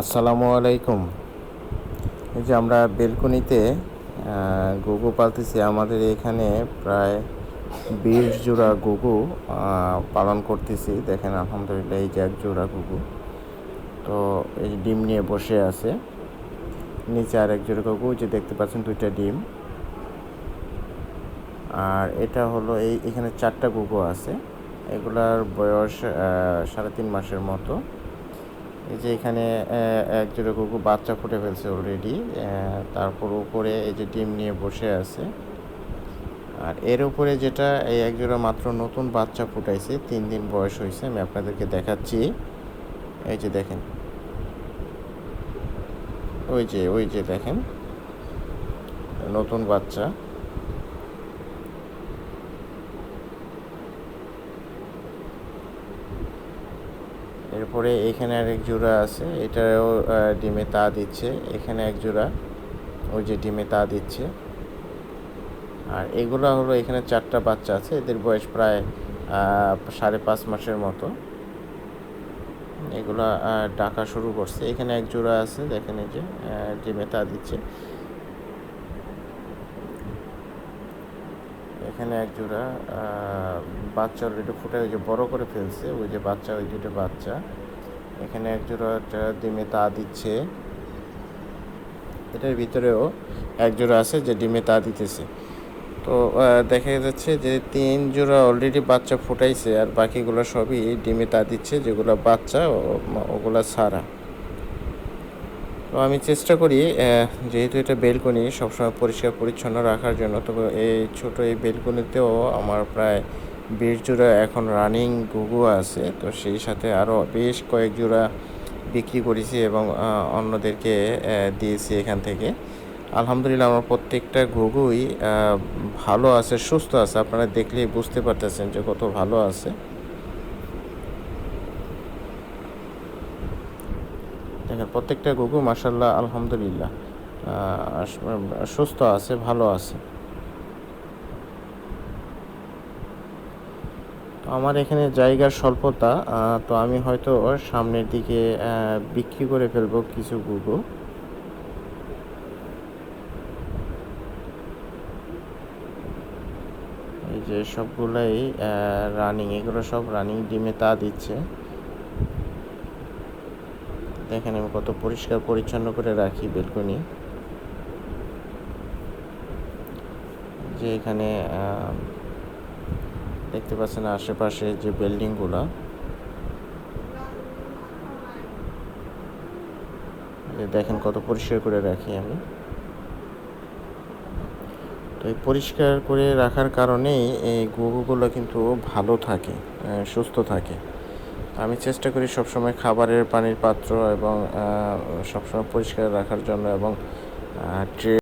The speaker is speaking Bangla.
আসসালামু আলাইকুম। এই যে আমরা বেলকনিতে গুগু পালতেছি। আমাদের এখানে প্রায় বিশ জোড়া গুগু পালন করতেছি। দেখেন, আলহামদুলিল্লাহ, এই যে এক জোড়া গুগু। তো এই ডিম নিয়ে বসে আছে। নিচে আর এক জোড়া গুগু যে দেখতে পাচ্ছেন দুইটা ডিম। আর এটা হলো এই, এখানে চারটা গুগু আছে। এগুলার বয়স সাড়ে তিন মাসের মতো। এই যে এখানে এক জোড়া কুকুর বাচ্চা ফুটে ফেলছে অলরেডি তারপর উপরে এই যে ডিম নিয়ে বসে আছে। আর এর উপরে যেটা, এই এক জোড়া মাত্র নতুন বাচ্চা ফুটাইছে, তিন দিন বয়স হয়েছে আমি আপনাদেরকে দেখাচ্ছি। এই যে দেখেন। ওই যে ওই যে দেখেন। নতুন বাচ্চা। এরপরে এখানে আরেক জোড়া আছে, এটাও ডিমে তা দিচ্ছে। এখানে এক জোড়া, ওই যে ডিমে তা দিচ্ছে। আর এগুলো হলো এখানে চারটা বাচ্চা আছে, এদের বয়স প্রায় সাড়ে পাঁচ মাসের মতো। এগুলা ডাকা শুরু করছে। এখানে এক জোড়া আছে, দেখেন এই যে ডিমে তা দিচ্ছে। এখানে এক জোড়া বাচ্চা অলরেডি ফুটে ওই যে বড় করে ফেলছে, ওই যে বাচ্চা, ওই দুটো বাচ্চা। এখানে এক জোড়া ডিমে তা দিচ্ছে। এটার ভিতরেও এক জোড়া আছে যে ডিমে তা দিতেছে। তো দেখা যাচ্ছে যে তিন জোড়া অলরেডি বাচ্চা ফুটাইছে, আর বাকিগুলো সবই ডিমে তা দিচ্ছে, যেগুলো বাচ্চা ওগুলা ছাড়া। তো আমি চেষ্টা করি যেহেতু এটা বেলকনি, সবসময় পরিষ্কার পরিচ্ছন্ন রাখার জন্য তবে এই ছোট এই বেলকনিতেও আমার প্রায় বিশ জোড়া এখন রানিং গুগু আছে। তো সেই সাথে আরও বেশ কয়েক জোড়া বিক্রি করেছি এবং অন্যদেরকে দিয়েছি এখান থেকে। আলহামদুলিল্লাহ আমার প্রত্যেকটা ঘুঘুই ভালো আছে, সুস্থ আছে। আপনারা দেখলেই বুঝতে পারতেছেন যে কত ভালো আছে। দেখেন প্রত্যেকটা ঘুঘু মাসাল্লাহ আলহামদুলিল্লাহ সুস্থ আছে, ভালো আছে। তো আমার এখানে জায়গার স্বল্পতা তো আমি হয়তো সামনের দিকে বিক্রি করে ফেলব কিছু ঘুঘু এই যে সবগুলাই রানিং, এগুলো সব রানিং ডিমে তা দিচ্ছে। দেখেন আমি কত পরিষ্কার পরিচ্ছন্ন করে রাখি বেলকনি। যে এখানে দেখতে পাচ্ছেন আশেপাশে যে বিল্ডিংগুলো। দেখেন কত পরিষ্কার করে রাখি আমি। তো এই পরিষ্কার করে রাখার কারণেই এই গরুগুলো কিন্তু ভালো থাকে সুস্থ থাকে। আমি চেষ্টা করি সবসময় খাবারের পানির পাত্র এবং সবসময় পরিষ্কার রাখার জন্য এবং ট্রে